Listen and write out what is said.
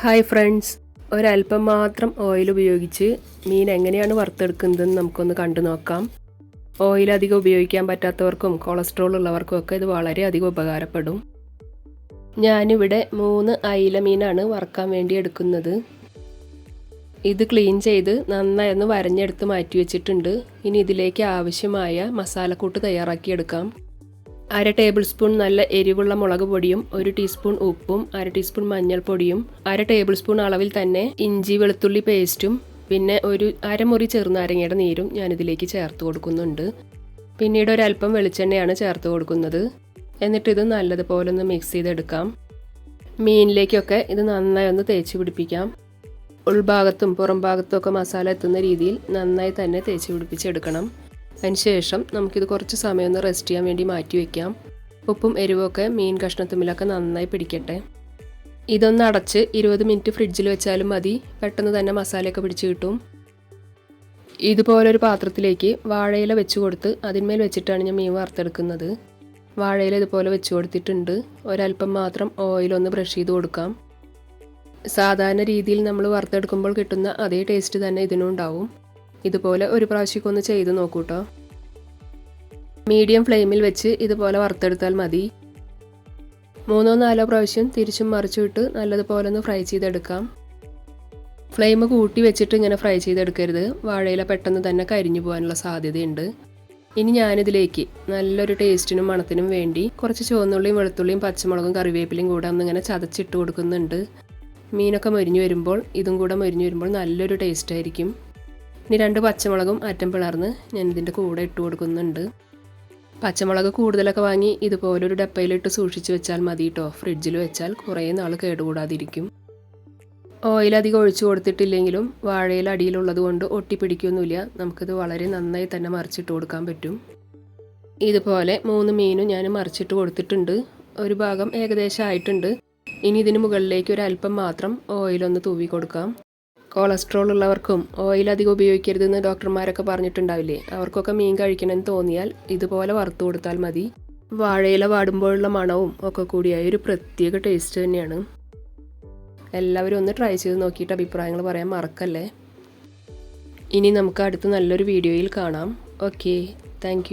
Hi friends. ഒരല്പം മാത്രം oil ഉപയോഗിച്ച് മീൻ എങ്ങനെയാണ് വറുത്തെടുക്കുന്നതെന്ന് നമുക്കൊന്ന് കണ്ടു നോക്കാം. ഓയിൽ അധികം ഉപയോഗിക്കാൻ പറ്റാത്തവർക്കും കൊളസ്ട്രോൾ ഉള്ളവർക്കും ഒക്കെ ഇത് വളരെയധികം ഉപകാരപ്പെടും. ഞാനിവിടെ മൂന്ന് അയില മീനാണ് വറുക്കാൻ വേണ്ടി എടുക്കുന്നത്. ഇത് ക്ലീൻ ചെയ്ത് നന്നായി ഒന്ന് വരഞ്ഞെടുത്ത് മാറ്റി വെച്ചിട്ടുണ്ട്. ഇനി ഇതിലേക്ക് ആവശ്യമായ മസാലക്കൂട്ട് തയ്യാറാക്കിയെടുക്കാം. അര ടേബിൾ സ്പൂൺ നല്ല എരിവുള്ള മുളക് പൊടിയും ഒരു ടീസ്പൂൺ ഉപ്പും അര ടീസ്പൂൺ മഞ്ഞൾപ്പൊടിയും അര ടേബിൾ സ്പൂൺ അളവിൽ തന്നെ ഇഞ്ചി വെളുത്തുള്ളി പേസ്റ്റും പിന്നെ ഒരു അരമുറി ചെറുനാരങ്ങയുടെ നീരും ഞാൻ ഇതിലേക്ക് ചേർത്ത് കൊടുക്കുന്നുണ്ട്. പിന്നീട് ഒരല്പം വെളിച്ചെണ്ണയാണ് ചേർത്ത് കൊടുക്കുന്നത്. എന്നിട്ട് ഇത് നല്ലതുപോലെ ഒന്ന് മിക്സ് ചെയ്തെടുക്കാം. മീനിലേക്കൊക്കെ ഇത് നന്നായി ഒന്ന് തേച്ച് പിടിപ്പിക്കാം. ഉൾഭാഗത്തും പുറം ഭാഗത്തും ഒക്കെ മസാല എത്തുന്ന രീതിയിൽ നന്നായി തന്നെ തേച്ച് പിടിപ്പിച്ചെടുക്കണം. അതിന് ശേഷം നമുക്കിത് കുറച്ച് സമയം ഒന്ന് റെസ്റ്റ് ചെയ്യാൻ വേണ്ടി മാറ്റി വയ്ക്കാം ഉപ്പും എരിവൊക്കെ മീൻ കഷ്ണത്തുമ്മിലൊക്കെ നന്നായി പിടിക്കട്ടെ. ഇതൊന്ന് അടച്ച് ഇരുപത് മിനിറ്റ് ഫ്രിഡ്ജിൽ വെച്ചാലും മതി. പെട്ടെന്ന് തന്നെ മസാലയൊക്കെ പിടിച്ച് കിട്ടും. ഇതുപോലൊരു പാത്രത്തിലേക്ക് വാഴയില വെച്ച് കൊടുത്ത് അതിന്മേൽ വെച്ചിട്ടാണ് ഞാൻ മീൻ വറുത്തെടുക്കുന്നത്. വാഴയില ഇതുപോലെ വെച്ച് കൊടുത്തിട്ടുണ്ട്. ഒരല്പം മാത്രം ഓയിലൊന്ന് ബ്രഷ് ചെയ്ത് കൊടുക്കാം. സാധാരണ രീതിയിൽ നമ്മൾ വറുത്തെടുക്കുമ്പോൾ കിട്ടുന്ന അതേ ടേസ്റ്റ് തന്നെ ഇതിനും ഉണ്ടാവും. ഇതുപോലെ ഒരു പ്രാവശ്യമൊക്കെ ഒന്ന് ചെയ്ത് നോക്കൂട്ടോ. മീഡിയം ഫ്ലെയിമിൽ വെച്ച് ഇതുപോലെ വറുത്തെടുത്താൽ മതി. മൂന്നോ നാലോ പ്രാവശ്യം തിരിച്ചും മറിച്ചുവിട്ട് നല്ലതുപോലെ ഒന്ന് ഫ്രൈ ചെയ്തെടുക്കാം. ഫ്ലെയിം കൂട്ടി വെച്ചിട്ട് ഇങ്ങനെ ഫ്രൈ ചെയ്തെടുക്കരുത്. വാഴയില പെട്ടെന്ന് തന്നെ കരിഞ്ഞു പോകാനുള്ള സാധ്യതയുണ്ട്. ഇനി ഞാനിതിലേക്ക് നല്ലൊരു ടേസ്റ്റിനും മണത്തിനും വേണ്ടി കുറച്ച് ചുവന്നുള്ളിയും വെളുത്തുള്ളിയും പച്ചമുളകും കറിവേപ്പിലയും കൂടെ ഒന്നിങ്ങനെ ചതച്ചിട്ട് കൊടുക്കുന്നുണ്ട്. മീനൊക്കെ മൊരിഞ്ഞു വരുമ്പോൾ ഇതും കൂടെ മൊരിഞ്ഞു വരുമ്പോൾ നല്ലൊരു ടേസ്റ്റ് ആയിരിക്കും. ഇനി രണ്ട് പച്ചമുളകും അറ്റം പിളർന്ന് ഞാൻ ഇതിന്റെ കൂടെ ഇട്ട് കൊടുക്കുന്നുണ്ട്. പച്ചമുളക് കൂടുതലൊക്കെ വാങ്ങി ഇതുപോലെ ഒരു ഡപ്പയിലിട്ട് സൂക്ഷിച്ച് വെച്ചാൽ മതി കേട്ടോ ഫ്രിഡ്ജിൽ വെച്ചാൽ കുറേ നാൾ കേടുകൂടാതിരിക്കും. ഓയിൽ അധികം ഒഴിച്ചു കൊടുത്തിട്ടില്ലെങ്കിലും വാഴയിൽ അടിയിലുള്ളത് കൊണ്ട് ഒട്ടിപ്പിടിക്കൊന്നുമില്ല. നമുക്കിത് വളരെ നന്നായി തന്നെ മറിച്ചിട്ട് കൊടുക്കാൻ പറ്റും. ഇതുപോലെ മൂന്ന് മീനും ഞാൻ മറിച്ചിട്ട് കൊടുത്തിട്ടുണ്ട്. ഒരു ഭാഗം ഏകദേശം ആയിട്ടുണ്ട്. ഇനി ഇതിന് മുകളിലേക്ക് ഒരു അല്പം മാത്രം ഓയിലൊന്ന് തൂവി കൊടുക്കാം. കൊളസ്ട്രോൾ ഉള്ളവർക്കും ഓയിൽ അധികം ഉപയോഗിക്കരുതെന്ന് ഡോക്ടർമാരൊക്കെ പറഞ്ഞിട്ടുണ്ടാവില്ലേ? അവർക്കൊക്കെ മീൻ കഴിക്കണമെന്ന് തോന്നിയാൽ ഇതുപോലെ വറുത്തു കൊടുത്താൽ മതി. വാഴയില വാടുമ്പോഴുള്ള മണവും ഒക്കെ കൂടിയായ ഒരു പ്രത്യേക ടേസ്റ്റ് തന്നെയാണ്. എല്ലാവരും ഒന്ന് ട്രൈ ചെയ്ത് നോക്കിയിട്ട് അഭിപ്രായങ്ങൾ പറയാൻ മറക്കല്ലേ? ഇനി നമുക്ക് അടുത്ത നല്ലൊരു വീഡിയോയിൽ കാണാം. Okay thank